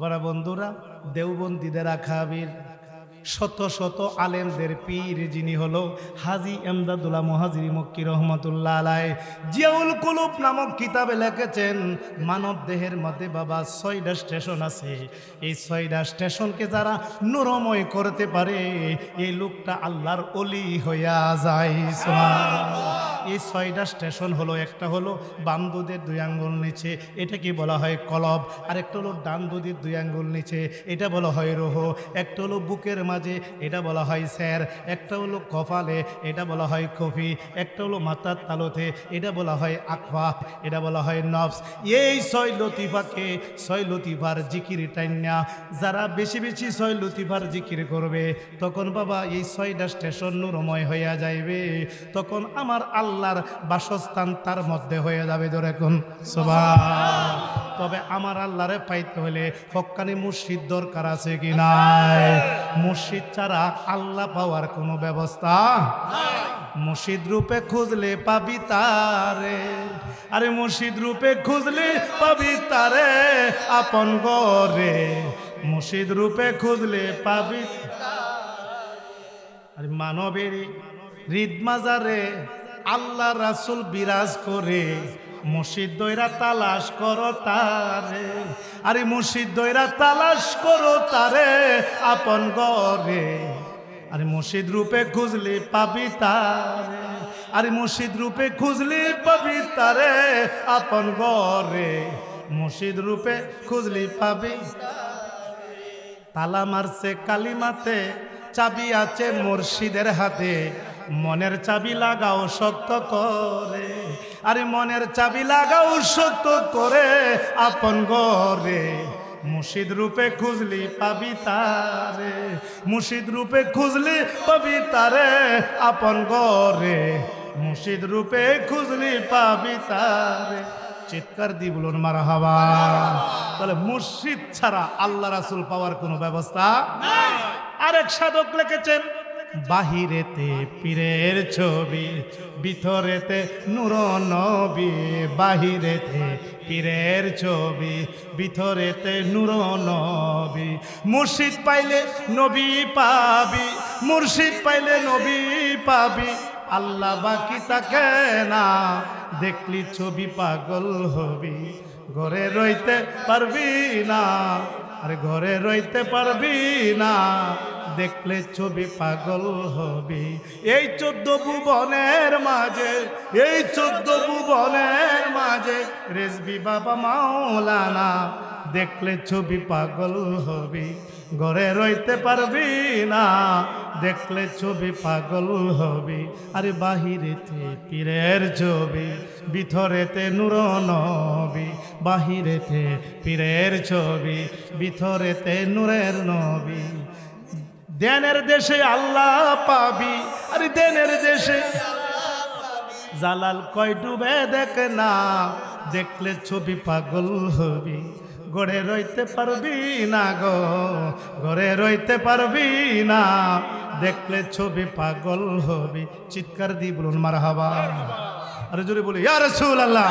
আবার বন্ধুরা, দেওবন্দিদের আখাবির শত শত আলেমদের পীর যিনি হলো হাজি এমদাদুল্লাহ মহাজির মক্কি রহমতুল্লাহ আলাই জিয়াউল কুলুব নামক কিতাবে লিখেছেন, মানব দেহের মধ্যে বাবা ছয়টা স্টেশন আছে। এই ছয়টা স্টেশনকে যারা নুরময় করতে পারে, এই লোকটা আল্লাহর অলি হইয়া যায়। এই ছয়টা স্টেশন হলো, একটা হলো বাম দুধের দুই আঙ্গুল নিচে, এটা কি বলা হয় কলব? আর একটা হলো ডান দুধের দুই আঙ্গুল নিচে, এটা বলা হয় রোহ। একটা হলো বুকের মাঝে, এটা বলা হয় স্যার। একটা হলো কপালে, এটা বলা হয় কফি। একটা হলো মাথার তালুতে, এটা বলা হয় আকফা এটা বলা হয় নফস। এই ছয় লতিফাকে, ছয় লতিফার জিকির টাইনা যারা বেশি বেশি ছয় লতিফার জিকির করবে, তখন বাবা এই ছয়টা স্টেশন নুরময় হইয়া যাইবে। তখন আমার আল্লাহর বাসস্থান তার মধ্যে হয়ে যাবে ধরে কোন? তবে আমার আল্লাহরে পাইতে হলে হক্কানি মুর্শিদ দরকার আছে কি নাই? মুর্শিদ ছাড়া আল্লাহ পাওয়ার কোনো ব্যবস্থা মুর্শিদ রূপে খুঁজলে পাবি তারে। আরে মুর্শিদ রূপে খুঁজলে পাবি তারে আপন গরে মুর্শিদ রূপে খুঁজলে পাবি আরে মানবের মাজারে আল্লাহ রাসুল বিরাজ করে। মুর্শিদ দৈরা তালাশ করো তারে। আরে মুর্শিদ দৈরা তালাশ করো তারে আপন গরে আরে মুর্শিদ রূপে খুঁজলে পাবি তারে। আরে মুর্শিদ রূপে খুঁজলি পাবি তারে আপন গরে মুর্শিদ রূপে খুঁজলি পাবি তালা মারছে কালিমাতে, চাবি আছে মুর্শিদের হাতে। মনের চাবি লাগাও শক্ত করে। আরে মনের চাবি লাগাও শক্ত করে আপন গরে মুর্শিদ রূপে খুঁজলি পাবি তারে। মুর্শিদ রূপে খুঁজলি পাবি তারে আপন গরে মুর্শিদ রূপে খুঁজলি পাবি তারে। চিৎকার দি বলুন মারা হাবা তাহলে মুর্শিদ ছাড়া আল্লাহ রাসুল পাওয়ার কোনো ব্যবস্থা আরেক সাধক লিখেছেন বাহিরেতে পীরের ছবি, ভিতরেতে নূর নবী, বাহিরেতে পীরের ছবি, ভিতরেতে নূর নবী। মুর্শিদ পাইলে নবী পাবি, মুর্শিদ পাইলে নবী পাবি। আল্লাহ বাকি তাকে না, দেখলি ছবি পাগল হবি। ঘরে রইতে পারবি না। আরে ঘরে রইতে পারবি না। দেখলে ছবি পাগল হবি। এই চোদ্দ ভুবনের মাঝে, এই চোদ্দ ভুবনের মাঝে রেসবি বাবা মাওলানা, দেখলে ছবি পাগল হবি। ঘরে রইতে পারবি না। দেখলে ছবি পাগল হবি। আরে বাহিরেতে পীরের ছবি, ভিতরেতে নূর নবী। বাহিরেতে পীরের ছবি, ভিতরেতে নূরের নবী। দেনের দেশে আল্লাহ পাবি। আরে দেনের দেশে জালাল কয় ডুবে দেখ না। দেখলে ছবি পাগল হবি। গড়ে রইতে পারবি না গো ঘরে রইতে পারবি না। দেখলে ছবি পাগল হবি চিৎকার দি বলুন মার হাবা আরে জোরে বলি ইয়া রসুল আল্লাহ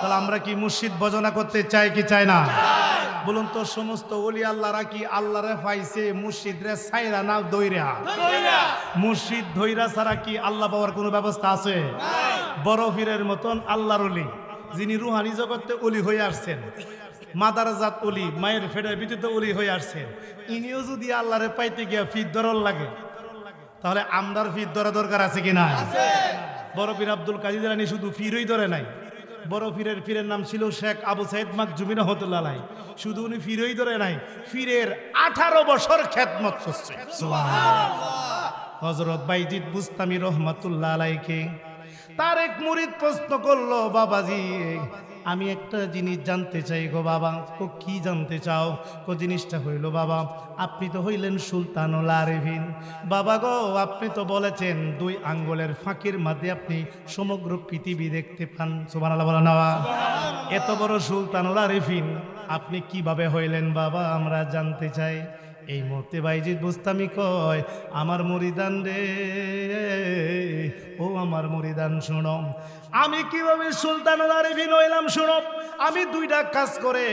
তাহলে আমরা কি মুর্শিদ বজনা করতে চাই কি চাই না? বলুন তো সমস্ত ওলি আল্লাহরা কি আল্লাহরে পাইছে মুর্শিদ রে সাইরা না দইরা? মুর্শিদ ধৈরা ছাড়া কি আল্লাহ পাওয়ার কোনো ব্যবস্থা আছে? বড় পীরের মতন আল্লাহর অলি যিনি রুহানি জগতে অলি হয়ে আসছেন। মাদারাজাত অলি মায়ের ফেডের ভিতরে অলি হয়ে আসছে। ইনিও যদি আল্লাহরে পাইতে গিয়া ফির দরল লাগে তাহলে আমদার ফির ধরা দরকার আছে কি না বড় পীর আব্দুল কাজিদ রানী শুধু ফিরই ধরে নাই। বড় ফিরের ফিরের নাম ছিল শেখ আবু সাইদ মাক জুমিন রহমতুল্লাহ। শুধু উনি ফিরই ধরে নাই ফিরের আঠারো বছর খ্যাতমত করছে। হজরত বাইজিদ বুস্তামি রহমতুল্লাহ আলাইকে তার এক মুরিদ প্রশ্ন করল বাবাজি আমি একটা জিনিস জানতে চাই গো বাবা। কো, কি জানতে চাও? কো, জিনিসটা হইল, বাবা, আপনি তো হইলেন সুলতানুল আরেভিন বাবা গো, আপনি তো বলেছেন দুই আঙ্গুলের ফাঁকির মধ্যে আপনি সমগ্র পৃথিবী দেখতে পান। বলা নেওয়া এত বড় সুলতানুল আরেফিন আপনি কীভাবে হইলেন বাবা, আমরা জানতে চাই। এই মুহূর্তে বাইজিৎ বুস্তামি কয়, আমার মরিদান রে, ও আমার মরিদান শুনো। আমি কীভাবে সুলতানুল আরেফিন হইলাম শুনো? আমি দুইটা কাজ করে,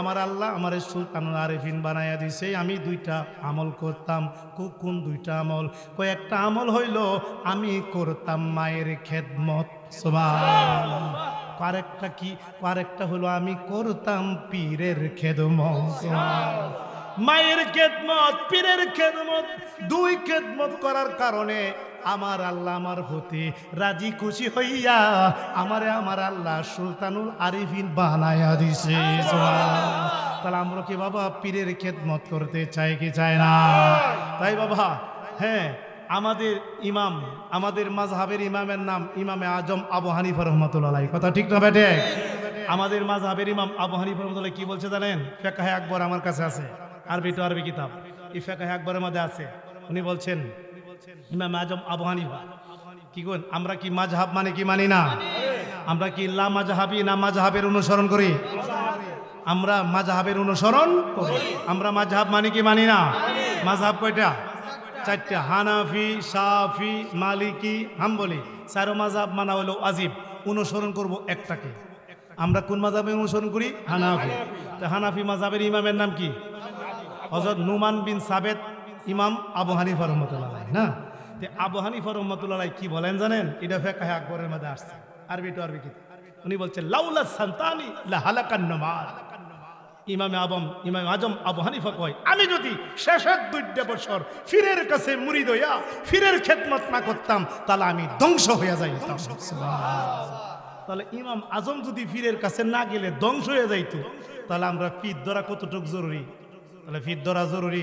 আমার আল্লাহ আমার সুলতানুল আরেফিন বানাইয়া দিছে। আমি দুইটা আমল করতাম কোন দুইটা আমল। কয়েকটা আমল হইল, আমি করতাম মায়ের খেদমত। আরেকটা কি? আরেকটা হলো, আমি করতাম পীরের খেদমত। মায়ের খেদমত, পীরের খেদমত, দুই খেদমত করার কারণে আমার আল্লাহ আমার প্রতি রাজি খুশি হইয়া আমারে আমার আল্লাহ সুলতানুল আরিফিন বানায়া দিছে। তাহলে আমরা কি বাবা পীরের খেদমত করতে চাই কি চায় না? তাই বাবা হ্যাঁ আমাদের ইমাম, আমাদের মাযহাবের ইমামের নাম ইমামে আজম আবু হানিফা রহমতুল্লাহ কথা ঠিক না বেটে আমাদের মাযহাবের ইমাম আবু হানিফা রহমতুল্লাহ কি বলছে জানেন? ফেকাহে আকবর আমার কাছে আছে। আরবি টু আরবি কিতাব। এই ফেকাহে আকবরের মধ্যে আছে। উনি বলছেন, ইমাম আজম আবু হানিফা কি কোন আমরা কি মাযহাব মানে কি মানি না? আমরা কি লা মাযহাবি না মাযহাবের অনুসরণ করি? আমরা মাযহাবের অনুসরণ করি। আমরা মাযহাব মানে কি মানি না? মাযহাব কয়টা? চারটা। হানাফি সাফি মালিকি, হাম্বলি। চারো মাযহাব মানা হলো আজিব অনুসরণ করব একটাকে। আমরা কোন মাযহাবে অনুসরণ করি? হানাফি। তো হানাফি মাযহাবের ইমামের নাম কি? হজরত নুমান বিন সাবেদ ইমাম আবু হানিফা রহমতুল্লাহ না? তে আবু হানিফা রহমতুল্লাহ কি বলেন জানেন? এটা ফেকাহে আকবরের মধ্যে আসছে। আরবি টু আরবি উনি বলছে লাউলা সান্তানি হালাকান নামাজ। ইমামে আবম, ইমাম আজম আবু হানিফা কয়, আমি যদি শেষের দুইটা বছর ফিরের কাছে মুড়ি দইয়া ফিরের খেদমত না করতাম, তাহলে আমি ধ্বংস হইয়া যাইতাম। তাহলে ইমাম আজম যদি ফিরের কাছে না গেলে ধ্বংস হয়ে যাইতো, তাহলে আমরা ফির ধরা কতটুক জরুরি? তাহলে ফির জরুরি।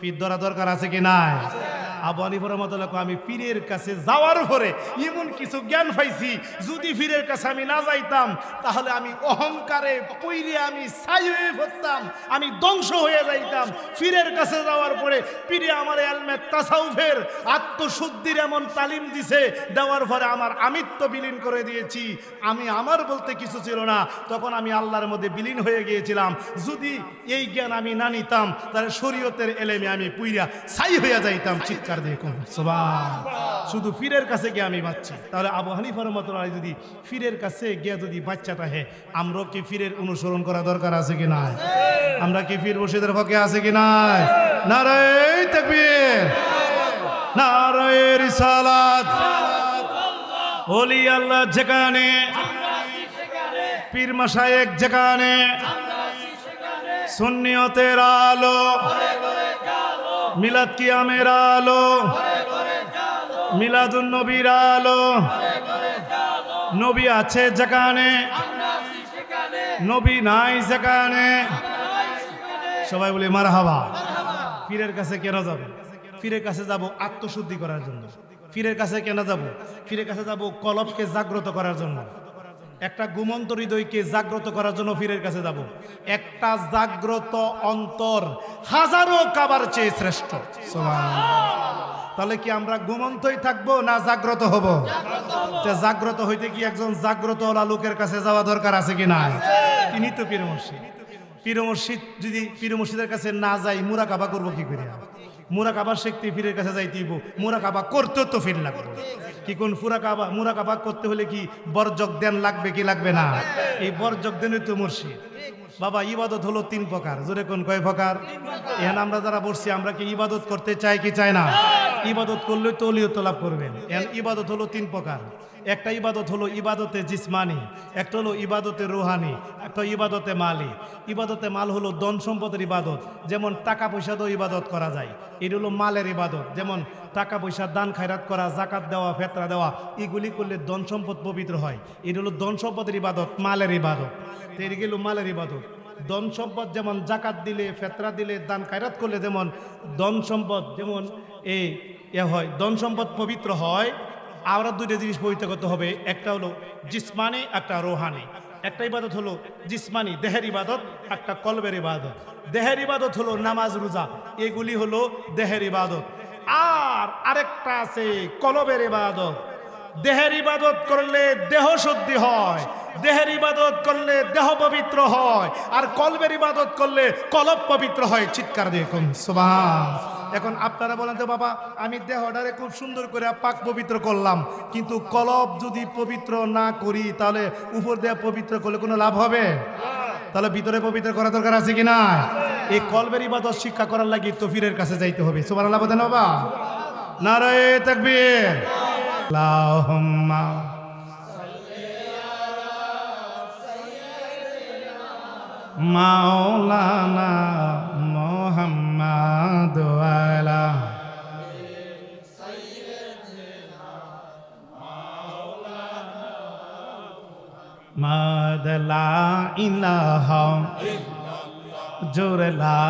ফির ধরা দরকার আছে কি নাই? আবু হানিফার মতলক আমি পীরের কাছে যাওয়ার পরে এমন কিছু জ্ঞান পাইছি যদি পীরের কাছে আমি না যাইতাম তাহলে আমি অহংকারে পইরে আমি ছাই হয়ে পড়তাম আমি ধ্বংস হয়ে যাইতাম। পীরের কাছে যাওয়ার পরে পীরে আমার এলমে তাসাউফের আত্মশুদ্ধির এমন তালিম দিছে দেওয়ার পরে আমার আমিত্ব বিলীন করে দিয়েছি। আমি আমার বলতে কিছু ছিল না তখন আমি আল্লাহর মধ্যে বিলীন হয়ে গিয়েছিলাম। যদি এই জ্ঞান আমি না নিতাম তাহলে শরীয়তের এলেমে আমি পুইরা ছাই হইয়া যাইতাম চিৎকার দিয়ে কোন শুধু ফিরের কাছে গিয়ে আমি বাচ্চা তাহলে আবু হানিফার মতো যদি ফিরের কাছে গিয়ে যদি বাচ্চাটা হে আমরাও কি ফিরের অনুসরণ করা দরকার আছে কি নাই? আমরা কি ফির বসিদের পক্ষে আছে কি নাই? নারায় তাকবীর। নারায় রিসালাত। ওলি আল্লাহ যেখানে, পীর মাসায়েক যেখানে, সুন্নিয়তের আলো মিলাদ কিয়ামের আলো। মিলাদুন নবীর আলো। নবী আছে যেখানে। নবী নাই যেখানে সবাই বলে মার হাবা পীরের কাছে কেন যাব? পীরের কাছে যাব আত্মশুদ্ধি করার জন্য। পীরের কাছে কেন যাব? পীরের কাছে যাব কলবকে জাগ্রত করার জন্য। একটা গুমন্ত হৃদয়কে জাগ্রত করার জন্য ফিরের কাছে যাব। একটা জাগ্রত অন্তর হাজারো কাবার চেয়ে শ্রেষ্ঠ। তাহলে কি আমরা গুমন্তই থাকব না জাগ্রত হব? জাগ্রত হইতে কি একজন জাগ্রত লোকের কাছে যাওয়া দরকার আছে কি না তিনি তো পীর মুর্শিদ। পীর মুর্শিদ যদি পীর মুর্শিদের কাছে না যাই মুরা কাবা করব কি করে মুরা কাবা শিখতে পীরের কাছে যাইতেইব। মুরা কাবা করতেও তো ফির লাগবে। কি কোন ফুরা কাবা মুরা কাবা করতে হলে কি বরজক দেন লাগবে কি লাগবে না? এই বরজক দেনই তো মুর্শিদ। বাবা, ইবাদত হলো তিন প্রকার। জোরে কোন কয় প্রকার? এখানে আমরা যারা বসছি, আমরা কি ইবাদত করতে চাই কি চাই না? ইবাদত করলে তো অলিয়ত লাভ করবেন। এখানে ইবাদত হলো তিন প্রকার। একটা ইবাদত হলো ইবাদতে জিসমানি, একটা হলো ইবাদতে রুহানি, একটা ইবাদতে মালি। ইবাদতে মাল হলো ধন সম্পদের ইবাদত, যেমন টাকা পয়সা দিয়েও ইবাদত করা যায়। এটা হলো মালের ইবাদত, যেমন টাকা পয়সা দান খায়রাত করা, জাকাত দেওয়া, ফেতরা দেওয়া, এগুলি করলে ধন সম্পদ পবিত্র হয়। এটা হলো ধন সম্পদের ইবাদত, মালের ইবাদত। এটা গেল মালের ইবাদত। ধন সম্পদ যেমন জাকাত দিলে, ফেতরা দিলে, দান খায়রাত করলে যেমন ধন সম্পদ, যেমন এই এ হয়, ধন সম্পদ পবিত্র হয় আমরা দুইটা জিনিস পবিত্র করতে হবে। একটা হলো জিসমানি, একটা রোহানি। একটা ইবাদত হলো জিসমানি, দেহের ইবাদত, একটা কলবের ইবাদত। দেহের ইবাদত হলো নামাজ, রোজা। এগুলি হলো দেহের ইবাদত। আর আরেকটা আছে কলবের ইবাদত। দেহের ইবাদত করলে দেহ শুদ্ধি হয়, দেহের ইবাদত করলে দেহ পবিত্র হয়, আর কলবের ইবাদত করলে কলব পবিত্র হয়। চিৎকার দেখুন সুবহান। এখন আপনারা বলেন তো, বাবা, আমি দেহটারে খুব সুন্দর করে পাক পবিত্র করলাম। কিন্তু কলব যদি পবিত্র না করি, তাহলে উপর দেয়া পবিত্র করলে কোনো লাভ হবে? তাহলে ভিতরে পবিত্র করা দরকার আছে কি না এই কলবের ইবাদত শিক্ষা করার লাগি তফিরের কাছে যাইতে হবে। সুবান আল্লাহ বলেন, বাবা। নারায়ে তাকবীর। আল্লাহুম্মা মাওলানা মোহাম্মদ আলা মাদলা ইলাহা জোরলা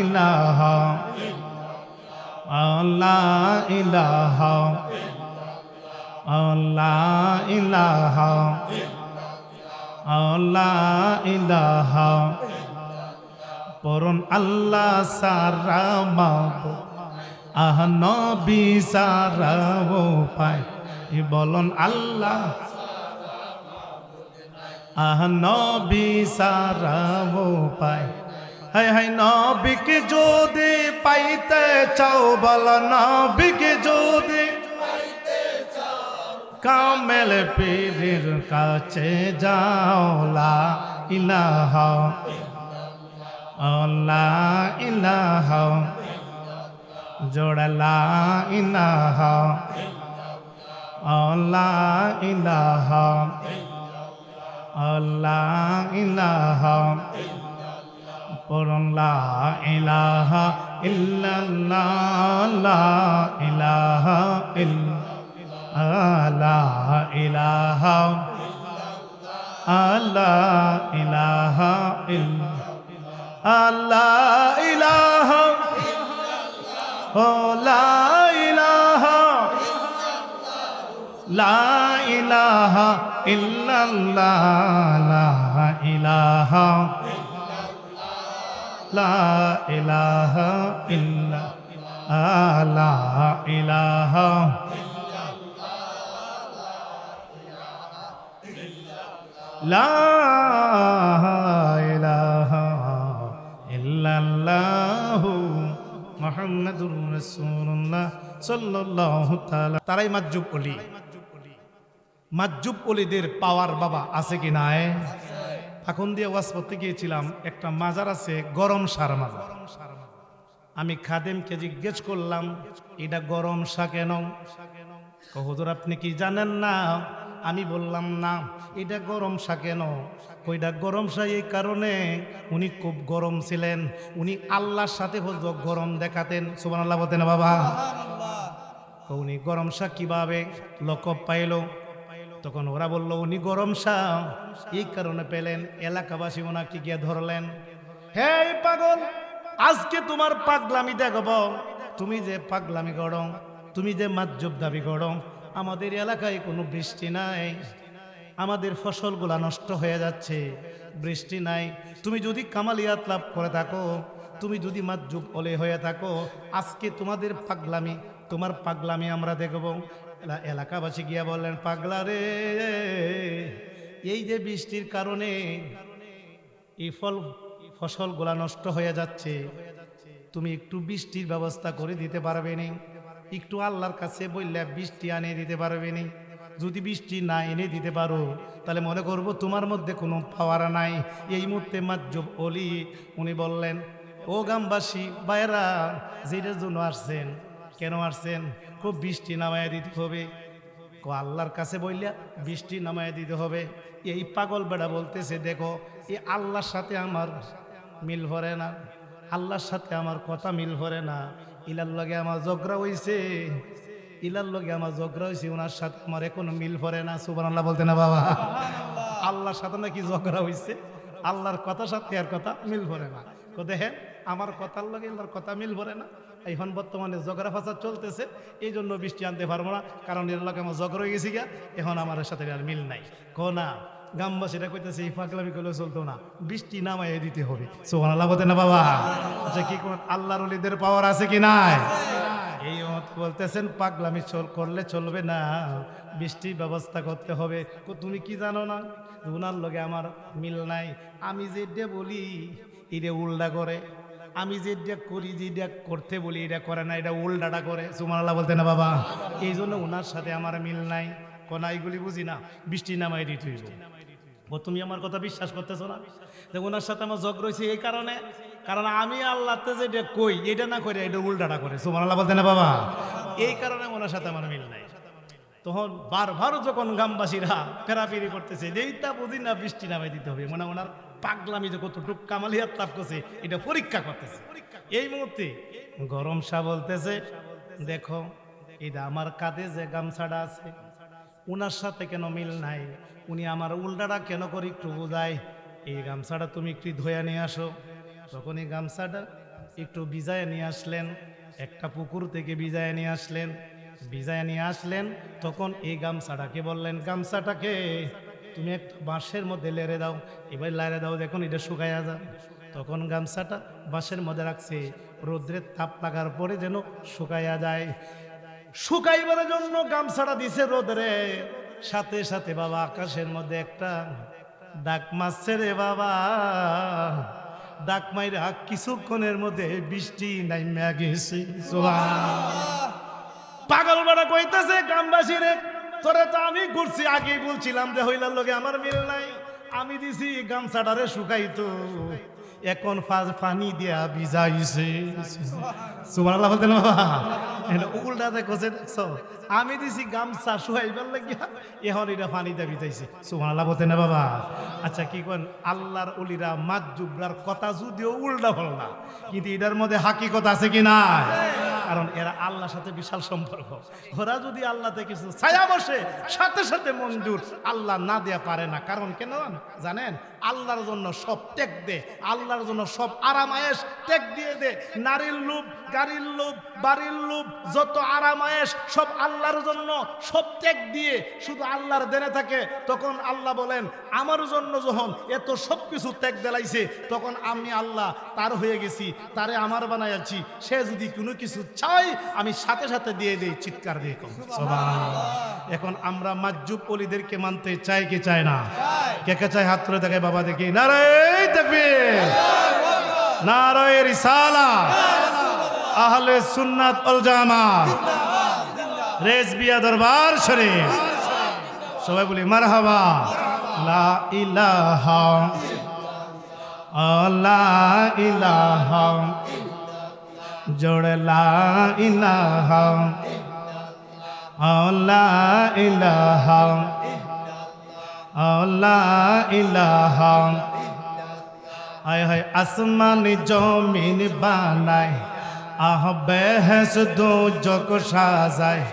ইলাহা আল্লাহ ইলাহা আল্লাহ ইলাহা ইলাহা পরন আল্লাহ সারা মাব আহ নবী সারা পায় বলন আল্লাহ। আহ নবী সারা পায় হাই হাই নবীকে যদি পাইতে চাও, বল নবীকে যদি কামেল পীরের কাছে যাও, লা ইলাহা আল্লাহ ইলাহা জোড়লা ইলাহা আল্লাহ ইলাহা আল্লাহ ইলাহা লা ইলাহা ইল্লাল্লাহ, লা ইলাহা ইল্লাল্লাহ। লা ইলাহা আল্লাহ ইলাহা আল্লাহ ইলাহা ও লা ইলাহা লা ইলাহা ইল্লাল্লাহ লা ইলাহা লা ইলাহা ইল্লা লা ইলাহা মুহাম্মাদুর রাসূলুল্লাহ সাল্লাল্লাহু তাআলা। তারাই মাজুব ওলি মাজুব ওলিদের পাওয়ার বাবা আছে কি নাই? এখন দিয়ে ওয়াজ করতে গিয়েছিলাম, একটা মাজার আছে গরম সার মাজার। আমি খাদেমকে জিজ্ঞেস করলাম, এটা গরম সা কেন? হুজুর, আপনি কি জানেন না? আমি বললাম, না, এটা গরম সা কেন? কইটা গরম সা এই কারণে উনি খুব গরম ছিলেন। উনি আল্লাহর সাথে হজরত গরম দেখাতেন। সুবান আল্লাহ বলতেন, বাবা। উনি গরম সা কীভাবে লকব পাইল? তখন ওরা বলল, উনি গরম সা এই কারণে পেলেন। এলাকাবাসী ওনাকে গিয়ে ধরলেন। হে পাগল, আজকে তোমার পাগলামি দেখব তুমি যে পাগলামি গরম তুমি যে মাজ্জব দাবি গরম আমাদের এলাকায় কোনো বৃষ্টি নাই। আমাদের ফসলগুলা নষ্ট হয়ে যাচ্ছে। বৃষ্টি নাই। তুমি যদি কামালিয়াত লাভ করে থাকো, তুমি যদি মাজ্জুব অলে হয়ে থাকো, আজকে তোমাদের পাগলামি, তোমার পাগলামি আমরা দেখব। এলা- এলাকাবাসী গিয়া বললেন, পাগলা রে, এই যে বৃষ্টির কারণে এই ফল, ফসলগুলা নষ্ট হয়ে যাচ্ছে। তুমি একটু বৃষ্টির ব্যবস্থা করে দিতে পারবে নি? একটু আল্লাহর কাছে বললে বৃষ্টি আনিয়ে দিতে পারবে নি। যদি বৃষ্টি না এনে দিতে পারো, তাহলে মনে করব তোমার মধ্যে কোনো পাওয়ার নাই। এই মুহূর্তে মাজ্জব অলি উনি বললেন, ও গ্রামবাসী বাইরা যেটার জন্য আসছেন, কেন আসছেন? খুব বৃষ্টি নামায় দিতে হবে। কো, আল্লাহর কাছে বললে, বৃষ্টি নামায় দিতে হবে। এই পাগল বেড়া বলতেছে, দেখো এই আল্লাহর সাথে আমার মিল ভরে না। আল্লাহর সাথে আমার কথা মিল ভরে না। ইলার লগে আমার ঝগড়া হইছে। ইলার লগে আমার ঝগড়া হয়েছে ওনার সাথে আমার এখনও মিল ভরে না সুবান আল্লাহ বলতে না বাবা। আল্লাহর সাথে নাকি ঝগড়া হইছে আল্লাহর কথা সাথে আর কথা মিল ভরে না। তো দেখেন আমার কথার লগে আল্লাহর কথা মিল ভরে না। এখন বর্তমানে ঝগড়া ফাঁসা চলতেছে এই জন্য বৃষ্টি আনতে পারব না কারণ এর লগে আমার ঝগড়া হয়ে গেছি গা এখন আমার সাথে আর মিল নাই। কো না গ্রামবাসীরা কইতেছে, এই পাগলামি করলে চলতো না। বৃষ্টি নামাইয়ে দিতে হবে। সোহান আল্লাহ বলতে না বাবা? আচ্ছা কি কোন আল্লাহর অলিদের পাওয়ার আছে কি নাই? এই বলতেছেন, পাগলামি চল, করলে চলবে না। বৃষ্টির ব্যবস্থা করতে হবে। তুমি কি জানো না? উনার লগে আমার মিল নাই। আমি যেটা বলি এটা উল্টা করে। আমি যেটা করি যেটা করতে বলি এটা করে না এটা উল্টাটা করে। সুমান আল্লাহ বলতে না বাবা? এই জন্য ওনার সাথে আমার মিল নাই। কোনা এইগুলি বুঝি না। বৃষ্টি নামাই দিতে তুমি আমার কথা বিশ্বাস করতেছো না? ওনার সাথে আমার জগ রয়েছে এই কারণে। কারণ আমি আল্লাহতে যে কই, এটা না করে এটা উল্টাটা করে। সুমান আল্লাহ বলতে না বাবা? এই কারণে ওনার সাথে আমার মিল নাই। তখন বারবার যখন গ্রামবাসীরা ফেরাফেরি করতেছে, যে এইটা বুঝি না বৃষ্টি নামাই দিতে হবে মানে ওনার পাগলামি যে কতটুক কামালিয়াত লাভ করছে, এটা পরীক্ষা করতেছে। এই মুহূর্তে গরম শাহ বলতেছে, দেখো, এটা আমার কাঁধে যে গামছাটা আছে উনার সাথে কেন মিল নাই? উনি আমার উল্টাটা কেন করে একটু বোঝায়? এই গামছাটা তুমি একটু ধোয়া নিয়ে আসো। তখন এই গামছাটা একটু ভিজায় নিয়ে আসলেন, একটা পুকুর থেকে ভিজায় নিয়ে আসলেন। বিজায় নিয়ে আসলেন, তখন এই গামছাটাকে বললেন, গামছাটাকে তুমি একটা বাঁশের মধ্যে লেড়ে দাও। এবার লারে দাও, দেখুন এটা শুকাইয়া যা তখন গামছাটা বাঁশের মধ্যে রাখছে। রোদ্রের তাপ লাগার পরে যেন শুকাইয়া যায়। শুকাইবার জন্য গামছাটা দিছে রোদরে। সাথে সাথে বাবা আকাশের মধ্যে একটা ডাক মারছে রে বাবা। ডাক মাইরা কিছুক্ষণের মধ্যে বৃষ্টি নাইমা গেছে। পাগল বাড়া কইতেছে গ্রামবাসী রে, তোরে তো আমি ঘুরছি, আগেই বলছিলাম যে হইলার লোকে আমার মিল নাই। আমি দিছি গামছাটারে শুকাইতো। এখন পানি দিয়া ভিজাইছে। সুবহানাল্লাহ বলতেন বাবা? এটা উল্টা দেখছে আমি দিছি গামছা শুয়াইবার লাগিয়া, এখন এটা পানি দিয়া বিজাইছে সুবহানাল্লাহ বলতেন না বাবা? আচ্ছা কি কন আল্লাহর অলিরা মাজুবরার কথা যদিও উল্টা ফলনা কিন্তু এটার মধ্যে কথা আছে কি না কারণ এরা আল্লাহর সাথে বিশাল সম্পর্ক। ওরা যদি আল্লাহতে কিছু ছায়া বসে, সাথে সাথে মঞ্জুর আল্লাহ না দেয়া পারে না। কারণ কেন? জানেন? আল্লাহর জন্য সব ত্যাগ দে, আল্লাহর জন্য সব আরাম আরামায়েশ ত্যাগ দিয়ে দে। নারীর লোভ, গাড়ির লোভ, বাড়ির লোভ, যত আরাম আরামায়েশ সব আল্লাহর জন্য সব ত্যাগ দিয়ে শুধু আল্লাহর দেনে থাকে। তখন আল্লাহ বলেন, আমার জন্য যখন এত সব কিছু ত্যাগ দেলাইছে, তখন আমি আল্লাহ তার হয়ে গেছি, তারে আমার বানাইয়াছি। সে যদি কোনো কিছু চাই আমি সাথে সাথে দিয়ে দিই চিৎকার দিয়ে কম। এখন আমরা মাজুব অলিদেরকে মানতে চাই কি চাই না? কে কে চাই? হাত তুলে দেখায় বাবা দেখি। নারায় তাকবীর। নারায় রিসালা। আহলে সুন্নাত ওয়াল জামাত। রেজবিয়া দরবার শরীফ। সবাই বলি মারহাবা। লা ইলাহা। লা ইলাহা। জোড়ে লা ইলাহা লা ইলাহা লা ইলাহা আয় হায় আসমান জমিন বানায়, আহ বেহেস দো জগ সাজায়,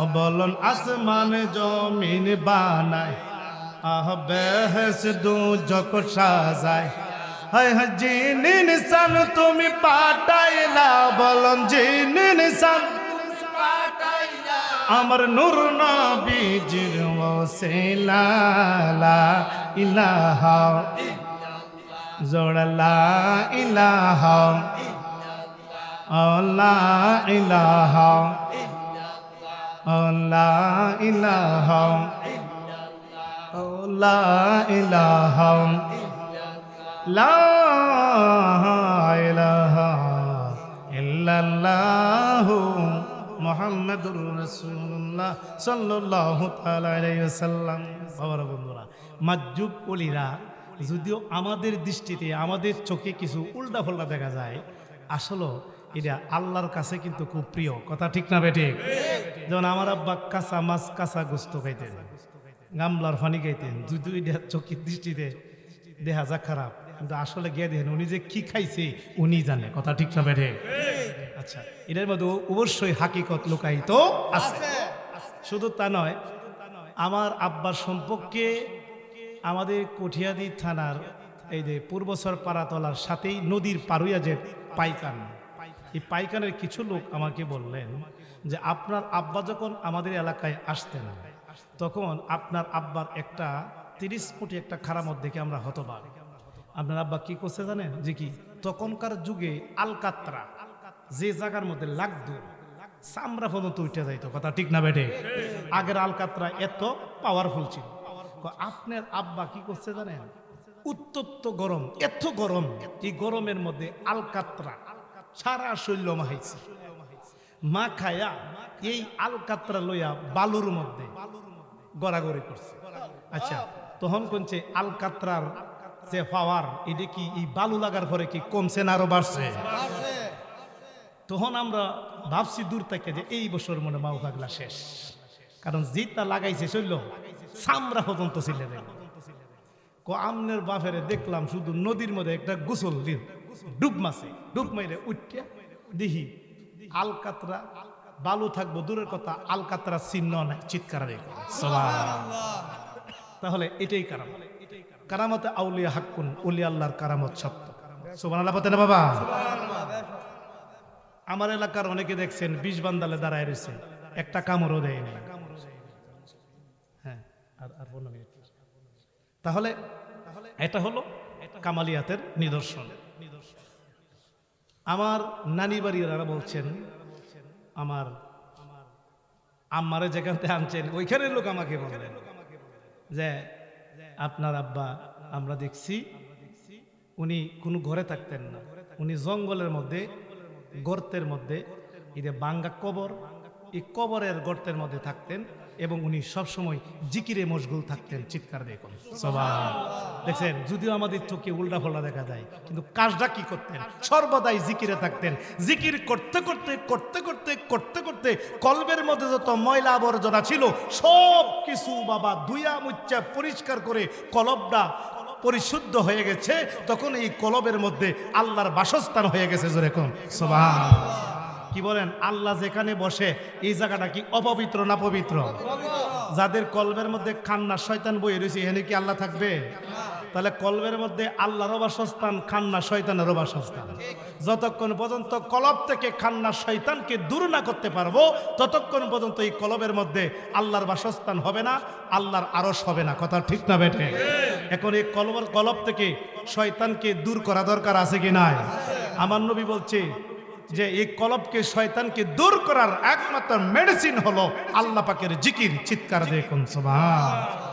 ও বলন আসমান জমিন বানায়, আহ বেহেস দো জগ সাজায়। জিন ইনসান তুমি পাঠাইলা বলন জিন ইনসান আমার নূর নবীজির ওসিলা ইলাহা জোড়লা ইলাহা আল্লাহ ইলাহা আল্লাহ ইলাহা আল্লাহ ইলাহা যদিও আমাদের দৃষ্টিতে, আমাদের চোখে কিছু উল্টা ফল্টা দেখা যায়, আসলে এটা আল্লাহর কাছে কিন্তু খুব প্রিয়। কথা ঠিক না বেঠিক যেমন আমার আব্বা কাঁচা মাছ, কাঁচা গোস্ত খাইতেন, গামলার ফানি খাইতেন, যদিও এটা চোখের দৃষ্টিতে দেখা যা খারাপ। কিন্তু আসলে গিয়ে দেখেন উনি যে কি খাইছে উনি জানে। কথা ঠিক না বেঠে? আচ্ছা এটার মধ্যে অবশ্যই হাকিকত লুকায়িত আছে। শুধু তা নয় আমার আব্বার সম্পর্কে আমাদের কঠিয়াদি থানার এই যে পূর্বসর পাড়াতলার সাথেই নদীর পারুইয়া যে পাইকান এই পাইকানের কিছু লোক আমাকে বললেন যে আপনার আব্বা যখন আমাদের এলাকায় আসতেন তখন আপনার আব্বার একটা তিরিশ ফুটি একটা খারামত দেখে আমরা হতবাক। আপনার আব্বা কি করছে জানেন? যে কি? তখনকার যুগে আলকাত্রা, যে জায়গার মধ্যে লাগতো, চামড়া পর্যন্ত উঠে যাইতো, কথা ঠিক না বেটে আগের আলকাত্রা এত পাওয়ারফুল ছিল। আপনার আব্বা কি করছে জানেন? উত্তপ্ত গরম, এত গরম, এই গরমের মধ্যে আলকাত্রা সারা শৈল্য মাহাইছে মা খায়া এই আলকাত্রা লইয়া বালুর মধ্যে গড়াগড়ি করছে। আচ্ছা তখন কোনছে? আলকাত্রার যে পাওয়ার এটা কি এই বালু লাগার পরে কি কমছে না আরও বাড়ছে? তখন আমরা ভাবছি দূর থেকে যে এই বছর মনে মাউ পাগলা শেষ। কারণ জিতটা লাগাইছে চলল সামরা পর্যন্ত ছিল কো আমনের বাফেরে দেখলাম শুধু নদীর মধ্যে একটা গোসল দিন ডুব মাছে ডুব মাইরে উঠিয়া দিহি আলকাতরা বালু থাকব দূরের কথা আলকাতরা চিহ্ন নাই চিৎকার তাহলে এটাই কারামত কারামতে আউলিয়া হাক্কুন, উলি আল্লাহর কারামত সত্য। সুবান আল্লাহ না বাবা? আমার এলাকার অনেকে দেখছেন বিষ বান্দালে দাঁড়ায় রয়েছে, একটা কামড়ও দেয়নি হ্যাঁ আর তাহলে এটা হলো কামালিয়াতের নিদর্শন। আমার নানি বাড়িরা বলছেন, আমার আম্মারে যেখান থেকে আনছেন, ওইখানের লোক আমাকে বললেন যে আপনার আব্বা আমরা দেখছি, উনি কোনো ঘরে থাকতেন না। উনি জঙ্গলের মধ্যে, গর্তের মধ্যে, এই যে বাঙ্গা কবর, এই কবরের গর্তের মধ্যে থাকতেন। এবং উনি সবসময় জিকিরে মশগুল থাকতেন, চিৎকার দিয়ে কোন। সবাই দেখছেন, যদিও আমাদের চোখে উল্টা ফোল্টা দেখা যায়, কিন্তু কাজটা কি করতেন? সর্বদাই জিকিরে থাকতেন। জিকির করতে করতে করতে করতে করতে করতে কলবের মধ্যে যত ময়লা আবর্জনা ছিল, সব কিছু বাবা দুইয়া মুচ্চা পরিষ্কার করে কলবটা পরিশুদ্ধ হয়ে গেছে, তখন এই কলবের মধ্যে আল্লাহর বাসস্থান হয়ে গেছে যেরকম সবাই কি বলেন? আল্লাহ যেখানে বসে, এই জায়গাটা কি অপবিত্র না পবিত্র? যাদের কলবের মধ্যে খান্না শয়তান বই রয়েছে, এখানে কি আল্লাহ থাকবে? তাহলে কলবের মধ্যে আল্লাহর বাসস্থান খান্না শয়তানের বাসস্থান যতক্ষণ পর্যন্ত কলব থেকে খান্না শয়তানকে দূর না করতে পারব, ততক্ষণ পর্যন্ত এই কলবের মধ্যে আল্লাহর বাসস্থান হবে না, আল্লাহর আরস হবে না। কথা ঠিক না বেঠে? এখন এই কলবর কলব থেকে শয়তানকে দূর করা দরকার আছে কি নাই? আমার নবী বলছে যে এই কলবকে শয়তানকে দূর করার একমাত্র মেডিসিন হলো আল্লাহ পাকের জিকির, চিৎকার দেখুন সবাই